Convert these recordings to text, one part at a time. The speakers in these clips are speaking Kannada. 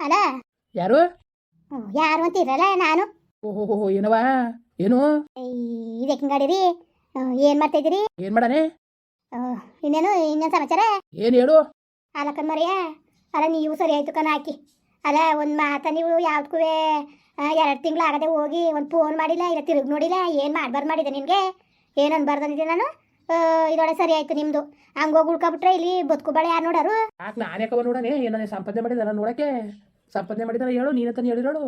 ಅಲ್ಲ ಯಾರು? ಯಾರು ಅಂತ ಇರಲ್ಲ ನಾನು? ಓಹೋ ಏನವ ಏನು? ಇದಕ್ಕೆ ಗಾಡಿ ಏನ್ ಏನು ಮಾಡ್ತಾ ಇದ್ದೀರಿ? ಏನು ಮಾಡಾನೆ ಇನ್ನೇನು ಇನ್ನೇನು ಸಮಾಚಾರ? ಏನು ಹೇಳು? ಅಲ್ಲ ಕಣ್ಮರಿಯ ಅಲ್ಲ ನೀವು ಸರಿ ಆಯ್ತು ಕಣ ಹಾಕಿ. ಅಲ್ಲ ಒಂದು ಮಾತ ನೀವು ಯಾವ್ದಕ್ಕೂ ಎರಡು ತಿಂಗಳು ಆಗದೆ ಹೋಗಿ ಒಂದು ಫೋನ್ ಮಾಡಿಲ್ಲ ಇಲ್ಲ ತಿರುಗಿ ನೋಡಿಲ್ಲ ಏನು ಮಾಡ್ಬಾರ್ದು ಮಾಡಿದೆ ನಿನಗೆ? ಏನು ಅನ್ಬಾರ್ದಂದಿದ್ದೆ ನಾನು? ಇದೊಳೆ ಸರಿ ಆಯ್ತು ನಿಮ್ದು. ಹಂಗೋಗಿ ಉಳ್ಕೊಬಿಟ್ರೆ ಇಲ್ಲಿ ಬದುಕುಬಾಳೆ ಯಾರು ನೋಡಾರು? ನಾನೇ ಯಾಕವ ನೋಡಾನೆ ಏನಾನೆ ಸಂಪಾದನೆ ಮಾಡಿದ ನಾನು ನೋಡಕ್ಕೆ? ಸಂಪಾದನೆ ಮಾಡಿದಾರೆ ಹೇಳು ನೀನಂತಾನೆ ಹೇಳಿರೋಳು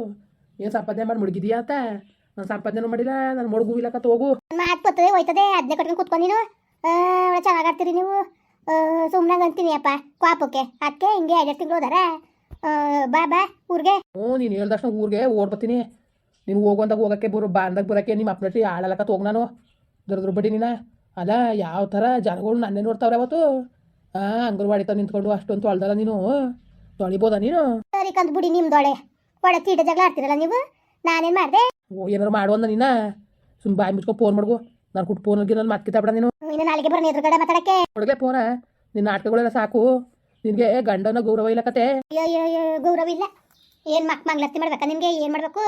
ಏನು ಸಂಪಾದನೆ ಮಾಡಿ ಮುಳುಗಿದೀಯಾ ಅಂತ ನಾನು ಸಂಪಾದನೆ ಮಾಡಿಲ್ಲ ನಾನು ಮುಳುಗು ಇಲ್ಲಕತ್ತ ಹೋಗು. ಮಾತು ಬರ್ತದೆ ಹೋಯ್ತದೆ ಅದನ್ನೇ ಕಟ್ಕೊಂಡು ಕುತ್ಕೊಂಡು ನೀನು. ಒಳ್ಳೆ ಚೆನ್ನಾಗಿ ಆಡ್ತೀರಿ ನೀವು. ಸುಮ್ಮನೆ ಅಂತೀನಿ ಅಪ್ಪ ಕ್ವಾಪಕ್ಕೆ. ಅದಕ್ಕೆ ಹಿಂಗೆ ಎರಡು ತಿಂಗಳು ಹೋದಾರ. ಬಾ ಬಾ ಊರಿಗೆ. ಹ್ಞೂ ನೀನು ಹೇಳ್ದ ತಕ್ಷಣ ಊರಿಗೆ ಓಡ್ ಬರ್ತೀನಿ. ನೀನು ಹೋಗುವಂದಾಗ ಹೋಗಕ್ಕೆ ಬರೋ ಬಾ ಅಂದಾಗ ಬರೋಕ್ಕೆ ನಿಮ್ಮ ಅಪ್ಪನಟ್ಟಿ ಆಳಲಕ್ಕ ಹೋಗಿ ನಾನು. ದುರ್ದ್ರ ಬಿಡಿ ನೀನು. ಅಲ್ಲ ಯಾವ ಥರ ಜನಗಳು ನನ್ನೇ ನೋಡ್ತಾವ್ರೆ ಅವತ್ತು? ಹಾಂ ಅಂಗನವಾಡಿ ನಿಂತ್ಕೊಂಡು ಅಷ್ಟೊಂದು ತೊಳ್ದಲ್ಲ ನೀನು. ತೊಳಿಬೋದಾ ನೀನು? ಸರಿ ಕಂತ ಬಿಡಿ ನಿಮ್ದೊಳೆ ಒಳ್ಳೆ ತೀಟ ಜಗಳ ಆಡ್ತೀರಲ್ಲ ನೀವು? ನಾನೇನು ಮಾಡಿದೆ? ಓ ಏನಾರು ಮಾಡುವಂದ ನೀನ? ಸುಮ್ ಬಾಯಿ ಮುಚ್ಕೊ ಫೋನ್ ಮಾಡ್ಗು ನಾನು ಫೋನ್ ಹೋಗಿ ನಾನು ಮಾತು ಬಿಡ ನೀನು. ಇನ್ನು ನಾಳೆಗೆ ಬರೋಣ ಎದುರುಗಡೆ ಮಾತಾಡಕ್ಕೆ. ಹುಡುಗೆ ಫೋನ ನಿನ್ನ ನಾಟಕಗಳೆಲ್ಲ ಸಾಕು. ನಿನ್ಗೆ ಗಂಡನ ಗೌರವ ಇಲ್ಲ ಕತೆ. ಅಯ್ಯೋ ಅಯ್ಯೋ ಅಯ್ಯೋ ಗೌರವ ಇಲ್ಲ. ಏನು ಮಕ್ ಮಂಗ್ಲತ್ತಿ ಮಾಡ್ಬೇಕಾ ನಿಮಗೆ? ಏನು ಮಾಡಬೇಕು?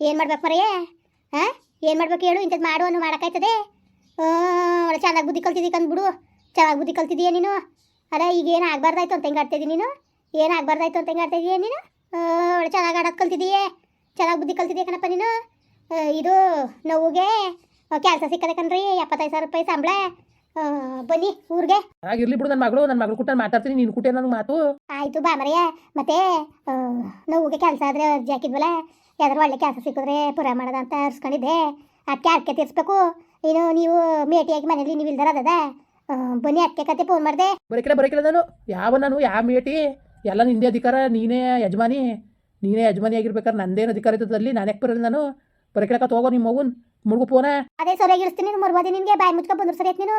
ಏನು ಮಾಡ್ಬೇಕು ಮರೆಯೇ? ಹಾಂ ಏನು ಮಾಡ್ಬೇಕು ಹೇಳು? ಇಂಥದ್ದು ಮಾಡು ಅನ್ನೋ ಮಾಡಕಾಯ್ತದೆ ಒಳ್ಳೆ ಚೆನ್ನಾಗಿ ಬುದ್ಧಿ ಕಲ್ತಿದ್ದೀಕ ಅಂದ್ಬಿಡು ಚೆನ್ನಾಗಿ ಬುದ್ಧಿ ಕಲ್ತಿದೀಯ ನೀನು? ಅಲ್ಲ ಈಗ ಏನು ಆಗ್ಬಾರ್ದಾಯ್ತು ಅಂತ ಹೆಂಗೆ ನೀನು? ಏನು ಆಗ್ಬಾರ್ದಾಯ್ತು ಅಂತ ಹೆಂಗೆ ಆಡ್ತಿದ್ದೀಯ ನೀನು? ಒಳ್ಳೆ ಚೆನ್ನಾಗಿ ಆಡೋದು ಕಲ್ತಿದೀಯೇ? ಚೆನ್ನಾಗಿ ಬುದ್ಧಿ ಕಲ್ತಿದೀಯ ಕಣಪ್ಪ ನೀನು? ಇದು ನೋವಿಗೆ ಕೆಲಸ ಸಿಕ್ಕದೆ ಕಣ್ರಿ ಎಪ್ಪತ್ತೈದು ಸಾವಿರ ರೂಪಾಯಿ ಸಂಬಳ. ಬನ್ನಿ ಊರಿಗೆ. ಆಗಿರ್ಲಿ ಬಿಡು ನನ್ನ ಮಗಳು ನನ್ನ ಮಗಳು ಕುಟ್ಟ ಮಾತಾಡ್ತೀನಿ ನೀನು ಕುಟ್ಟೆ ನನಗೆ ಮಾತು. ಆಯ್ತು ಬಾ ಮರೆಯ ಮತ್ತೆ ನೋವಿಗೆ ಕೆಲಸ ಆದ್ರೆ ಅರ್ಜಿ ಹಾಕಿದ್ವಲ್ಲ ಯಾವ್ದಾರು ಒಳ್ಳೆ ಕೆಲಸ ಸಿಕ್ಕಿದ್ರೆ ಪುರ ಮಾಡದ ಅಂತ ಅರ್ಸ್ಕೊಂಡಿದ್ದೆ. ಅದಕ್ಕೆ ಅರ್ಕೆ ತೀರ್ಸ್ಬೇಕು. ಇನ್ನು ನೀವು ಮೇಟಿಯಾಗಿ ಮನೇಲಿ ನೀವು ಇಲ್ದಾರ ಅದ ಬನ್ನಿ ಅದಕ್ಕೆ ಕತೆ ಫೋನ್ ಮಾಡಿದೆ. ಬರೀಕಿಲ್ಲ ಬರೀಕಿಲ್ಲ ನಾನು. ಯಾವ ನಾನು ಯಾವ ಮೇಟಿ? ಎಲ್ಲ ನಿಂದೇ ಅಧಿಕಾರ ನೀನೇ ಯಜಮಾನಿ ನೀನೇ ಯಜಮಾನಿ ಆಗಿರ್ಬೇಕಾದ್ರೆ ನಂದೇನು ಅಧಿಕಾರ ಇದ್ದದಲ್ಲಿ ನಾನು ಯಾಕೆ ಬರಲ್ಲ ನಾನು? ಬರೋಕಿಲ್ಲಕತ್ತ ಹೋಗೋ ನಿಮ್ಮ ಮಗುನ್ ಮುಳುಗು ಪೋನ. ಅದೇ ಸರಿಯಾಗಿ ಇಳಿಸ್ತೀನಿ ನೀನು ಮರ್ಬೋದಿ ನಿನಗೆ ಬಾಯಿ ಮುಚ್ಕೊ ಬಂದ್ರು ಸರಿ ನೀನು.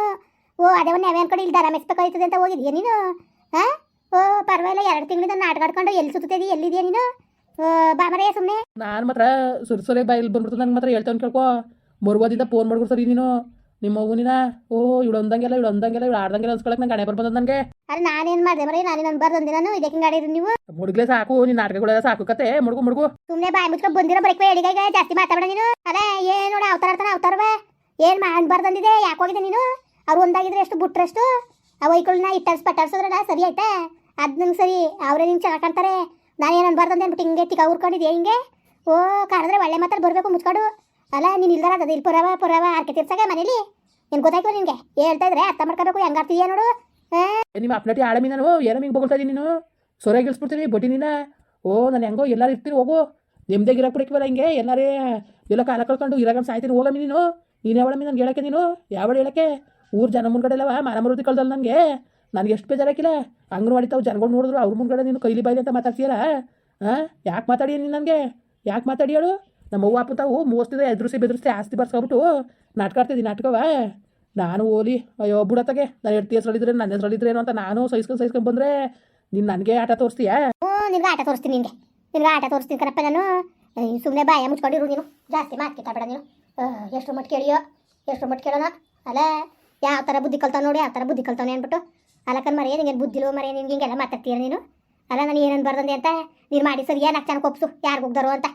ಓ ಅದೇ ಒಂದು ನಾವೇ ಕಡೆ ಇಲ್ಲಿ ದರ ಮೆಸ್ಬೇಕಾಯ್ತದೆ ಅಂತ ಹೋಗಿದ್ಯಾ ನೀನು? ಹಾಂ? ಓ ಪರವಾಗಿಲ್ಲ ಎರಡು ತಿಂಗಳಿಂದ ನಾಟಕ ಆಡ್ಕೊಂಡು ಎಲ್ಲಿ ಸುತ್ತಿದ್ದೀ ಎಲ್ಲಿದೆಯಾ ನೀನು? ಓ, ಬಾ ಮರೆಯ ಸುಮ್ಮನೆ ನಾನು ಮಾತ್ರ ಸುರಿ ಸುರಿ ಬಾಯಲ್ಲಿ ಬಂದ್ಬಿಡ್ತು ನಂಗೆ ಮಾತ್ರ ಹೇಳ್ತಾವ್ ಕೇಳ್ಕೊ. ಮರುವಾದಿಂದ ಫೋನ್ ಮಾಡ್ಬಿಡು ಸರಿ ನೀನು. ನಿಮ್ಮ ಮಗುನಿನ? ಓ ಇವಳು ಅಂದಂಗೆಲ್ಲ ಇವಳು ಅಂದಂಗೆಲ್ಲ ಇವಳು ಆಡ್ದಂಗೆಲ್ಲ ಅನ್ಸ್ಕೊಳಕ್ ನಂಗೆ ಹಣೆ ಬರ್ಬಂದ ನನಗೆ? ಅರೆ ನಾನೇನ್ ಮಾಡಿದೆ ಮರೆ? ನನ್ ಅನ್ಬಾರ್ದು ಅಂದಿನ ನಾನು? ಇದಕ್ಕೆ ಗಾಡಿ ನೀವು? ಮುಡುಗ್ಲೆ ಸಾಕು ನಿನ್ನ ನಾಟಕಗಳೆಲ್ಲ ಸಾಕು ಕತೆ. ಮುಡುಗು ಮುಡುಗು. ಸುಮ್ಮನೆ ಬಾಯಿ ಮುಚ್ಕೊಂಡು ಬಂದಿರೋ ಬರೀಕ್ ಹೇಳಿಗ ಜಾಸ್ತಿ ಮಾತಾಡ ನೀನು. ಅದೇ ಏನ್ ನೋಡ ಅವತಾರ ಆಡ್ತಾನೆ ಅವತಾರವ. ಏನು ಮಾಡ್ಬಾರ್ದು ಅಂದಿದೆ? ಯಾಕೆ ಹೋಗಿದೆ ನೀನು? ಅವ್ರು ಒಂದಾಗಿದ್ರೆ ಎಷ್ಟು ಬಿಟ್ರಷ್ಟು? ಆ ವೈಕಳನ್ನ ಇಟ್ಟರ್ಸ್ ಪಟ್ಟರ್ಸಿದ್ರ ಸರಿ ಆಯ್ತಾ? ಅದು ನಂಗೆ ಸರಿ ಅವರೇ ನಿಂಗೆ ಚೆನ್ನಾಗಿ ಕಾಣ್ತಾರೆ. ನಾನು ಏನು ಅನ್ಬಾರ್ದು ಅಂದೆ ಅಂದ್ಬಿಟ್ಟು ಹಿಂಗೆ ತಿಕ್ಕ ಉರ್ಕೊಂಡಿದ್ದೆ ಹಿಂಗೆ? ಓ ಕಾಣಿದ್ರೆ ಒಳ್ಳೆ ಮಾತಾಡಿ ಬರಬೇಕು ಮುಚ್ಕೊಂಡು. ಅಲ್ಲ, ನೀನು ಇಲ್ದಾರ ಅದ ಇಲ್ಲಿ ಪುರವ ಪುರವ ಆರ್ಕೆ ತೀರ್ಸಾಗ ಮನೇಲಿ? ಏನು ಗೊತ್ತಾಯ್ತು ನಿನಗೆ? ಹೇಳ್ತಾ ಇದ್ರೆ? ಅರ್ಥ ಮಾಡ್ಕೋಬೇಕು, ಹೆಂಗ್ ಆಡ್ತೀಯ ನೋಡು ನಿಮ್ಮ ಅಪ್ನಟಿ ಆಳಮಿ ನಾನು ಏನೋ ಹಿಂಗೆ ಬೊಗಳ್ತಾ ಇದೀನಿ ನೀನು. ಸೊರೆ ಇಳಿಸ್ಬಿಡ್ತೀನಿ ಬಡ್ಡಿ ನೀನ. ಓ, ನಾನು ಹೆಂಗೋ ಎಲ್ಲಾರು ಇರ್ತೀರಿ, ಹೋಗು. ನಿಮ್ದೇ ಗಿರಕ್ ಬಿಡಕ್ಕಿವಲ್ಲ ಹಿಂಗೆ, ಎಲ್ಲಾರೇ ಎಲ್ಲ ಕಾಲ ಕಳ್ಕೊಂಡು ಇರಾಗ ಸಾಯ್ತೀನಿ ಹೋಗಮ್ಮಿ ನೀನು. ನೀನು ಯಾವಳಮ್ಮಿ ನನಗೆ ಹೇಳಕ್ಕೆ ನೀನು? ಯಾವಳು ಹೇಳಕ್ಕೆ? ಊರು ಜನ ಮುಂದ್ಗಡೆ ಎಲ್ಲವ ಮರ ಮರುದಿ ಕಳ್ದಲ್ಲ ನನಗೆ ನನಗೆ ಎಷ್ಟು ಬೇಜಾರಾಕಿಲ್ಲ. ಅಂಗನವಾಡಿ ತಾವು ಜನಗಳು ನೋಡಿದ್ರು ಅವ್ರ ಮುಂದ್ಗಡೆ ನೀನು ಕೈಲಿ ಬಾಯ್ಲಿ ಅಂತ ಮಾತಾಡ್ತೀಯಲ್ಲ ಹಾಂ ಯಾಕೆ ಮಾತಾಡಿ ನೀನು ನನಗೆ? ಯಾಕೆ ಮಾತಾಡಿ ಹೇಳು? ನಮ್ಮ ಅವ್ವ ಅಪ್ಪ ತಾವು ಮೋಸ್ತಿದ್ರೆ ಎದುರಿಸಿ ಬೆದರಿಸಿ ಆಸ್ತಿ ಬರ್ಸ್ಕೊಬಿಟ್ಟು ನಾಟಕ ಆಡ್ತಿದ್ದೀನಿ ನಾಟಕವ? ನಾನು ಓಲಿ, ಅಯ್ಯೋ, ಬುಡತ್ತಗೆ ನಾನು ಎರಡು ಹೆಸರಳಿದ್ರೆ ನನ್ನ ಹೆಸರಳಿದ್ರೇನು ಅಂತ ನಾನು ಸಹಿಸ್ಕೊಂಡು ಸಹಿಸ್ಕೊಂಡು ಬಂದರೆ, ನೀನು ನನಗೆ ಆಟ ತೋರಿಸ್ತೀಯಾ? ಹ್ಞೂ, ನಿನ್ಗೆ ಆಟ ತೋರಿಸ್ತೀನಿ ನಿನಗೆ. ನಿನ್ಗೆ ಆಟ ತೋರಿಸ್ತೀನಿ ಕರಪ್ಪ ನಾನು. ಸುಮ್ಮನೆ ಬಾಯ ಮುಚ್ಕೊಂಡಿರು ನೀನು. ಜಾಸ್ತಿ ಮಾತು ಕಿತ್ತಾಬೇಡ ನೀನು. ಎಷ್ಟು ಮಟ್ಟು ಕೇಳಿಯೋ, ಎಷ್ಟು ಮಟ್ಟು ಕೇಳೋಣ ಅಲ್ಲ, ಯಾವ ಥರ ಬುದ್ಧಿ ಕಲ್ತಾವ ನೋಡಿ, ಯಾವ ಥರ ಬುದ್ಧಿ ಕಲ್ತಾವನೆ ಅಂದ್ಬಿಟ್ಟು. ಅಲ್ಲಕ್ಕನ್ ಮರೆಯ ನಿಂಗೆ ಬುದ್ಧಿಲೋ ಮರೆಯ ನಿನ್ಗೆ ಹಿಂಗೆಲ್ಲ ಮಾತಾಡ್ತೀಯ ನೀನು? ಅಲ್ಲ, ನಾನು ಏನೇನು ಬರ್ದಂದೆ ಅಂತ, ನೀನು ಮಾಡಿ ಸರಿ ನಾಲ್ಕು ಚೆನ್ನಾಗಿ ಒಪ್ಸು ಯಾರಿಗೆ ಹೋಗ್ದಾರೋ ಅಂತ.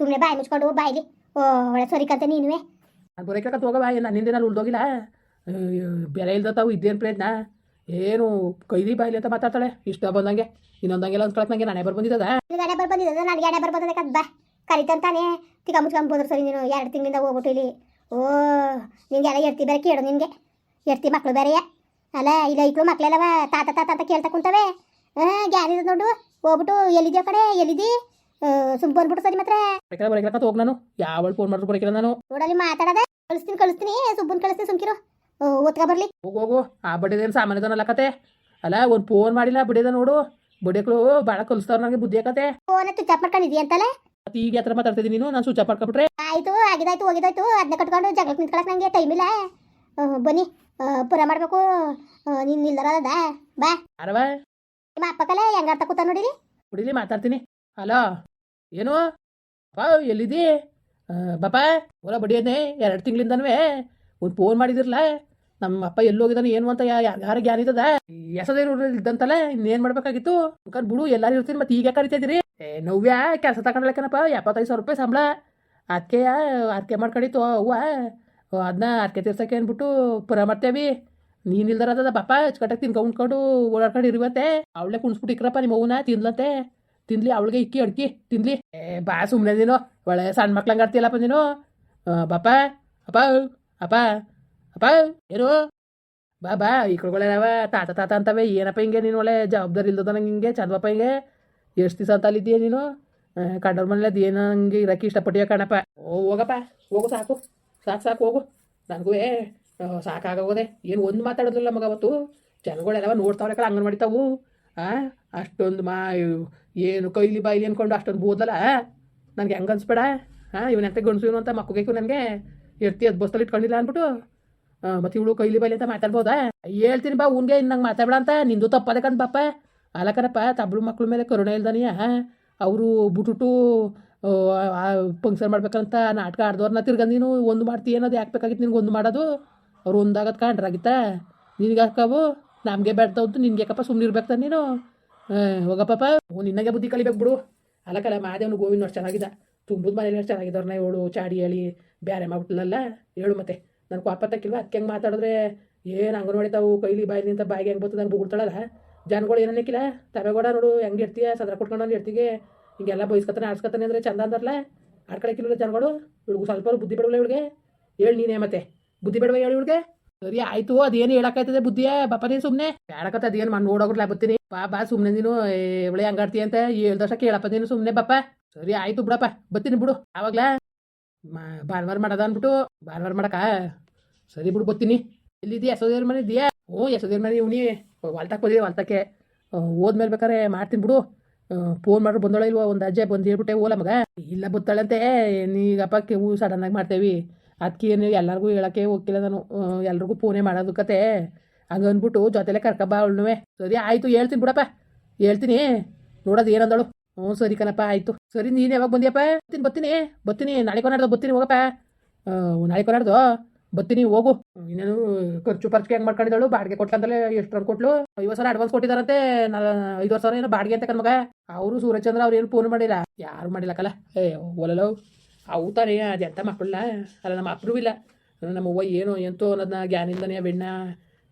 ಸುಮ್ಮನೆ ಬಾಯಿ ಮುಚ್ಕೊಂಡು ಬಾಯಿಲಿ. ಓ ಒಳ್ಳೆ ಸರಿಕಂತ ನೀನುವೇ. ನಾನು ಬರೋಕೆ ಹೋಗವ ನಾನು ಉಳ್ದೋಗಿಲ್ಲ? ಅಯ್ಯೋ, ಬೆಲೆ ಇಲ್ದತ್ತಾವು ತಾವು ಇದ್ದೇನು ಪ್ರಯತ್ನ ಏನು ಕೈದಿ ಬಾಯಿಲಿ ಅಂತ ಮಾತಾಡ್ತಾಳೆ? ಇಷ್ಟ ಬಂದಂಗೆ ಇನ್ನೊಂದಂಗೆಲ್ಲ ಒಂದು ನನಗೆ ನಾನೇ ಬರ್ ಬಂದಿದ್ದದ? ಬರ್ ಹಣೆ ನಾನು ನನಗೆ ಬರ್ ಬರ್ಬಂದದೆ ಕದ್ ಬಾ ಕರಿತಂತಾನೆ ತಿಕ್ಕ ಮುಚ್ಕೊಂಡು ಬಂದ್ರು ಸರಿ ನೀನು ಎರಡು ತಿಂಗಳಿಂದ ಹೋಗ್ಬಿಟ್ಟು ಇಲ್ಲಿ. ಓ ನಿಂಗೆಲ್ಲ ಎರ್ತಿ ಬೇರೆ ಕೇಳು ನಿನಗೆ ಎರ್ತಿ ಮಕ್ಕಳು ಬೇರೆಯ. ಅಲ್ಲ ಇಲ್ಲ ಐಕ್ಳು ಮಕ್ಕಳೆಲ್ಲವ ತಾತ ತಾತ ಅಂತ ಕೇಳ್ತಾ ಕುಂತವೆ. ಹಾಂ ಗ್ಯಾನಿದ ನೋಡು ಹೋಗ್ಬಿಟ್ಟು ಎಲ್ಲಿದ್ಯೋ ಕಡೆ ಎಲ್ಲಿದ್ದಿ ಸುಮ್ ಬಂದ್ಬಿಟ್ಟು ಸರಿ ಮಾತ್ರ. ಬರೋಕೆ ಬರಕ್ಕೆ ಹೋಗಿ ನಾನು. ಯಾವಳು ಫೋನ್ ಮಾಡಿದ್ರು ಬರಕಿಲ್ಲ ನಾನು. ನೋಡಲ್ಲಿ ಮಾತಾಡದ. ಕಳಿಸ್ತೀನಿ ಕಳಿಸ್ತೀನಿ. ಸುಬ್ಬನ್ ಕಳಿಸ್ತೀನಿ ಸುಮ್ಕಿರು. ಓದ್ಕ ಬರ್ಲಿ. ಹೋಗು ಹೋಗು. ಆ ಬಡ್ಡಿದೇನು ಸಾಮಾನ್ಯದನಲ್ಲ ಕತೆ. ಅಲ್ಲ ಒಂದು ಫೋನ್ ಮಾಡಿಲ್ಲ ಬಿಡಿದ ನೋಡು. ಬಡಿಯಕ್ಳು ಭಾಳ ಕಲಿಸ್ತಾವ್ರು ನನಗೆ ಬುದ್ಧಿ ಕತೆ. ಫೋನ್ ತುಚ್ಚಾಪ್ ಮಾಡ್ಕೊಂಡಿದ್ಯ ಅಂತಲೆ? ಮತ್ತೆ ಈಗ ಹತ್ರ ಮಾತಾಡ್ತಿದ್ದೀನಿ ನೀನು? ನಾನು ಸ್ವಿಚ್ ಆಫ್ ಮಾಡ್ಕೊಬಿಟ್ರೆ. ಆಯ್ತು ಆಗಿದಾಯ್ತು ಹೋಗಿದಾಯ್ತು. ಅದನ್ನ ಕಟ್ಕೊಂಡು ಜಗಳಕ್ಕೆ ನಿಂತ್ಕೊಳಕ್ ನಂಗೆ ಟೈಮ್ ಇಲ್ಲ. ಬನ್ನಿ. ಪುರ ಮಾಡಬೇಕು. ನೀನು ನಿಲ್ದರದ ಬಾ. ಅರವ ನಿಮ್ಮ ಅಪ್ಪಕಲ್ಲ ಹೆಂಗಾಡ್ತಾ ಕೂತ ನೋಡಿರಿ? ಕುಡೀಲಿ ಮಾತಾಡ್ತೀನಿ. ಹಲೋ ಏನು? ಅಪ್ಪ ಎಲ್ಲಿದ್ದಿ ಆ, ಬಾಪ ಹೊರ ಬಡಿಯೋದೇ ಎರಡು ತಿಂಗಳಿಂದನೂ ಒಂದು ಫೋನ್ ಮಾಡಿದಿರಲ್ಲ ನಮ್ಮ ಅಪ್ಪ ಎಲ್ಲಿ ಹೋಗಿದಾನೆ ಏನು ಅಂತ ಯಾರು ಇದ್ದದ? ಎಸದೇನು ಇದ್ದಂತಲ್ಲ ಇನ್ನೇನು ಮಾಡ್ಬೇಕಾಗಿತ್ತು? ಅನ್ಕೊಂಡ್ ಬಿಡು ಎಲ್ಲಾರು ಇರ್ತೀನಿ ಮತ್ತೆ ಈಗ ಏ ನವ್ಯ ಕೆಲಸ ತಗೊಂಡ್ಲಕ್ಕನಪ್ಪ ಎಪ್ಪತ್ತೈದು ಸಾವಿರ ರೂಪಾಯಿ ಸಂಬಳ. ಅದಕ್ಕೆ ಅರ್ಕೆ ಮಾಡ್ಕೊಂಡಿತ್ತು ಅವ್ವ. ಅದನ್ನ ಅರ್ಕೆ ತೀರ್ಸಕ್ಕೆ ಅಂದ್ಬಿಟ್ಟು ಪುರ ಮಾಡ್ತೇವಿ. ನೀನು ಇಲ್ದಾರದ ಪಾಪ ಅಚ್ಚುಕಟ್ಟಾಗಿ ತಿನ್ಕೊಂಡ್ಕೊಂಡು ಓಡಾಡ್ಕೊಂಡು ಇರುವಂತೆ ಅವಳೆ ಕುಣಿಸ್ಬಿಟ್ಟು ಇಕ್ರಪ್ಪ ನಿಮ್ಮ ಅವನ ತಿನ್ಲಂತೆ. ತಿನ್ಲಿ, ಅವಳಿಗೆ ಇಕ್ಕಿ, ಅಡ್ಕಿ, ತಿನ್ಲಿ. ಏ, ಬಾ ಸುಮ್ಮನೆ ನೀನು. ಒಳ್ಳೆ ಸಣ್ಣ ಮಕ್ಳಂಗೆ ಆಡ್ತೀಯಲ್ಲಪ್ಪ ನೀನು. ಬಾಪ, ಅಪ್ಪ ಅಪ್ಪ ಅಪ್ಪ ಏನು ಬಾ ಬಾ ಕಡೆಗಳೇನವ ತಾತ ತಾತ ಅಂತವೆ. ಏನಪ್ಪ ಹಿಂಗೆ ನೀನು ಒಳ್ಳೆ ಜವಾಬ್ದಾರಿ ಇಲ್ದದ ನಂಗೆ ಹಿಂಗೆ? ಚಂದಪ್ಪ ಹಿಂಗೆ? ಎಷ್ಟು ದಿವಸ ಅಂತ ಅಲ್ಲಿದ್ದೀಯ ನೀನು? ಕಂಡವ್ರ ಮನೇಲಿ ಅದು ಏನೋ ಹಂಗೆ ಇರಕ್ಕೆ ಇಷ್ಟಪಟ್ಟಿಯ ಕಣಪ್ಪ. ಓ, ಹೋಗಪ್ಪ, ಹೋಗು, ಸಾಕು. ಸಾಕು ಸಾಕು, ಹೋಗು. ನನಗೂ ಸಾಕಾಗೋದೆ. ಏನು ಒಂದು ಮಾತಾಡೋದಿಲ್ಲ ಮಗ ಅವತ್ತು. ಜನಗಳೆಲ್ಲವ ನೋಡ್ತಾವ್ರೆ ಕಡೆ ಅಂಗನವಾಡಿ ತಾವು. ಅಷ್ಟೊಂದು ಮಾ ಏನು ಕೈಲಿ ಬಾಯಿಲಿ ಅನ್ಕೊಂಡು ಅಷ್ಟೊಂದು ಬೋದಲ್ಲ? ನನಗೆ ಹೆಂಗೆ ಅನ್ಸ್ಬೇಡ? ಹಾಂ ಇವನಂತೆ ಗಂಡಸು ಇವನು ಅಂತ ಮಕ್ಕಬೇಕು ನನಗೆ? ಇರ್ತಿ, ಅದು ಬಸ್ತಲ್ಲಿ ಇಟ್ಕೊಂಡಿಲ್ಲ ಅಂದ್ಬಿಟ್ಟು ಮತ್ತೆ ಇವಳು ಕೈಲಿ ಬಾಯಿಲಿ ಅಂತ ಮಾತಾಡ್ಬೋದಾ? ಹೇಳ್ತೀನಿ ಬಾ ಉನ್ಗೆ ನಂಗೆ ಮಾತಾಡ್ಬೇಡ ಅಂತ. ನಿಂದು ತಪ್ಪದಕ್ಕಂತ ಪಾಪ. ಅಲಕನಪ್ಪ ತಬ್ಳು ಮಕ್ಳ ಮೇಲೆ ಕರುಣೆ ಇಲ್ದಾನಿಯ ಅವರು ಬಿಟ್ಬಿಟ್ಟು ಪಂಕ್ಷನ್ ಮಾಡ್ಬೇಕಂತ ನಾಟಕ ಆಡ್ದವ್ರನ್ನ ತಿರ್ಗ ನೀನು ಒಂದು ಮಾಡ್ತೀಯ ಅನ್ನೋದು ಯಾಕೆ ಬೇಕಾಗಿತ್ತು ನಿನ್ಗೆ ಒಂದು ಮಾಡೋದು? ಅವ್ರು ಒಂದಾಗದ ಕಾಣ್ರಾಗಿತ್ತ ನಿನಗೆ ಹಾಕವು ನಮಗೆ ಬೇಡ್ತಾವಂತು ನಿನ್ಗೆ ಯಾಕಪ್ಪ ಸುಮ್ಮನೆ ಇರ್ಬೇಕು ನೀನು? ಹೋಗಪ್ಪ ಓ ನಿನ್ನಗೆ ಬುದ್ಧಿ ಕಲಿಬೇಕು ಬಿಡು. ಅಲ್ಲಕಲ್ಲ ಮಾದೇವನು ಗೋವಿಂದ ಅಷ್ಟು ಚೆನ್ನಾಗಿದ್ದ. ತುಂಬುದ ಮನೇಲಿ ಅಷ್ಟು ಚೆನ್ನಾಗಿದ್ದವ್ರನ್ನ ಹೇಳು ಚಾಡಿ ಹೇಳಿ ಬೇರೆ ಮಾಡ್ಬಿಟ್ಲಲ್ಲ. ಹೇಳು ಮತ್ತೆ. ನನ್ನ ಕೋಪ ತಕ್ಕಿಲ್ವ ಅದಕ್ಕೆ ಹೆಂಗೆ ಮಾತಾಡಿದ್ರೆ ಏನು ಅಂಗನವಾಡಿ ತಾವು, ಕೈಲಿ ಬಾಯಿ ನಿಂತ ಬಾಯಿಗೆ ಹೆಂಗೆ ಬರ್ತದೆ ಹಂಗೆ ಬುಗುಳ್ತಾಳಲ್ಲ. ಜನಗಳು ಏನನ್ನಕ್ಕಿಲ್ಲ ತವೆಗೋಡ ನೋಡು, ಹೆಂಗೆ ಇರ್ತೀಯ ಸದ್ರ ಕೊಟ್ಕೊಂಡು ಇರ್ತಿಗೆ ಹಿಂಗೆಲ್ಲ ಬಯಸ್ಕತ್ತಾನೆ ಆಡ್ಸ್ಕೊತಾನೆ ಅಂದರೆ ಚಂದ ಅಂದ್ರಲ್ಲ. ಆಡ್ಕಡೆ ಕಿಲ್ಲ ಜನಗಳು? ಇವಳಿಗೆ ಸ್ವಲ್ಪ ಬುದ್ಧಿ ಬಿಡವಲ್ಲ ಇವಳಿಗೆ. ಹೇಳಿ ನೀನೇ ಮತ್ತೆ. ಬುದ್ಧಿ ಬಿಡವ ಹೇಳಿ ಇವಳಿಗೆ? ಸರಿ, ಆಯ್ತು, ಅದೇನು ಹೇಳಕ್ಕಾಯ್ತದೆ ಬುದ್ಧಿಯ? ಬಾಪ ನೀನು ಸುಮ್ಮನೆ ಹೇಳಕತ್ತ ಅದೇನು ಮಾಡಿ ಓಡೋಗ್ರಲ್ಲ ಬತ್ತೀನಿ ಬಾ ಬಾ ಸುಮ್ಮನೆ ನೀನು ಇವಳೆ ಹಂಗಾಡ್ತಿ ಅಂತ ಹೇಳ್ದಷ್ಟ ಕೇಳಪ್ಪ ನೀನು ಸುಮ್ಮನೆ ಬಾಪ ಸರಿ, ಆಯ್ತು ಬಿಡಪ್ಪ ಬತ್ತೀನಿ ಬಿಡು, ಆವಾಗ್ಲಾ. ಭಾನುವಾರ ಮಾಡದ ಅಂದ್ಬಿಟ್ಟು, ಭಾನುವಾರ ಮಾಡಕ. ಸರಿ ಬಿಡು ಬತ್ತೀನಿ ಎಲ್ಲಿದ್ದೀಯ? ಯಶೋದೇವ್ರ ಮನೆ ಇದೆಯಾ ಓ ಯಶೋದೇವ್ರ ಮನೆ ಇವ್ನಿ. ಹೊಲ್ತಕ್ಕೆ ಹೋದಿದೆ ಹೊಲ್ತಕ್ಕೆ. ಹೋದ್ಮೇಲೆ ಬೇಕಾರೆ ಮಾಡ್ತೀನಿ ಬಿಡು. ಫೋನ್ ಮಾಡ್ರು ಬಂದೋಳ ಇಲ್ವಾ, ಒಂದು ಅಜ್ಜೆ ಬಂದು ಹೇಳ್ಬಿಟ್ಟೆ, ಓಲ ಮಗ. ಇಲ್ಲ ಬತ್ತಾಳಂತೆ ನೀಗಪ್ಪ ಕೆವು ಸಡನ್ನಾಗಿ ಮಾಡ್ತೇವಿ. ಅದಕ್ಕೆ ಏನು ಎಲ್ಲರಿಗೂ ಹೇಳೋಕ್ಕೆ ಹೋಗ್ತಿಲ್ಲ ನಾನು ಎಲ್ರಿಗೂ ಫೋನೇ ಮಾಡೋದು ಕತೆ. ಹಂಗೆ ಅಂದ್ಬಿಟ್ಟು ಜೊತೆಲೆ ಕರ್ಕಬ್ಬ ಅವಳುವೆ ಸರಿ, ಆಯಿತು, ಹೇಳ್ತೀನಿ ಬಿಡಪ್ಪ. ಹೇಳ್ತೀನಿ. ನೋಡೋದು ಏನಂದಳು. ಹ್ಞೂ, ಸರಿ ಕಣಪ್ಪ, ಆಯಿತು. ಸರಿ, ನೀನು ಯಾವಾಗ ಬಂದಿಯಪ್ಪ? ಬರ್ತೀನಿ ಬರ್ತೀನಿ. ಬರ್ತೀನಿ. ನಾಳೆ ಕೊನಾಡ್ದು ಬರ್ತೀನಿ, ಹೋಗಪ್ಪ. ನಾಳೆ ಕೊನಾಡ್ದು ಬರ್ತೀನಿ, ಹೋಗು. ಇನ್ನೇನು ಖರ್ಚು ಪರ್ಚು ಹೆಂಗೆ ಮಾಡ್ಕೊಂಡಿದ್ದಳು? ಬಾಡಿಗೆ ಕೊಟ್ಲಂತಲೇ ಎಷ್ಟು ರನ್ ಕೊಟ್ಲು? ಐವತ್ತು ಸಾವಿರ ಅಡ್ವಾನ್ಸ್ ಕೊಟ್ಟಿದ್ದಾರಂತೆ. ಐವತ್ತು ಸಾವಿರ ಏನೋ ಬಾಡಿಗೆ ಅಂತ ಕಣ್ಮಗ. ಅವರು ಸೂರ್ಯಚಂದ್ರ ಅವ್ರು ಏನು ಫೋನ್ ಮಾಡಿಲ್ಲ. ಯಾರು ಮಾಡಿಲ್ಲ ಕಲ. ಏ ಒಲಲೋ ಅವು ಅದು ಎಂಥ ಮಕ್ಕಳ ಅಲ್ಲ ನಮ್ಮ ಅಪ್ರೂವಿಲ್ಲ ಇಲ್ಲ. ನಮ್ಮ ಅವ್ವ ಏನೋ ಎಂತೋ ಅನ್ನೋದನ್ನ ಜ್ಞಾನಿಂದನೇ ಬೆಣ್ಣ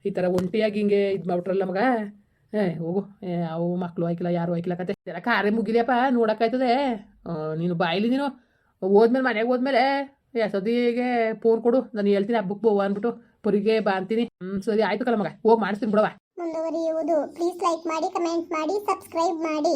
ಈ ಥರ ಒಂಟಿಯಾಗಿ ಹಿಂಗೆ ಇದು ಮಾಡ್ಬಿಟ್ರಲ್ಲ ನಮಗೆ ಏ, ಹೋಗು. ಏ, ಅವು ಮಕ್ಕಳು ಆಯ್ಕಿಲ್ಲ ಯಾರು ಆಯ್ಕಿಲ್ಲ ಕತೆ. ಎಲ್ಲ ಕಾರೇ ಮುಗಿಲಿಯಪ್ಪ ನೋಡೋಕ್ಕಾಯ್ತದೆ ನೀನು ಬಾಯಿಲಿ ನೀನು. ಹೋದ್ಮೇಲೆ ಮನೆಗೆ ಹೋದ್ಮೇಲೆ ಸದೀಗೆ ಫೋನ್ ಕೊಡು. ನಾನು ಹೇಳ್ತೀನಿ ಹಬ್ಬಕ್ಕೆ ಹೋಗ ಅಂದ್ಬಿಟ್ಟು ಪುರಿಗೆ ಬಾ ಅಂತೀನಿ. ಹ್ಞೂ ಸರಿ, ಆಯ್ತು ಕಲ ಮಗ. ಹೋಗಿ ಮಾಡಿಸ್ತೀನಿ ಬಿಡವಾ ಮುಂದುವರಿಯುವುದು. ಪ್ಲೀಸ್ ಲೈಕ್ ಮಾಡಿ ಕಮೆಂಟ್ ಮಾಡಿ ಸಬ್ಸ್ಕ್ರೈಬ್ ಮಾಡಿ.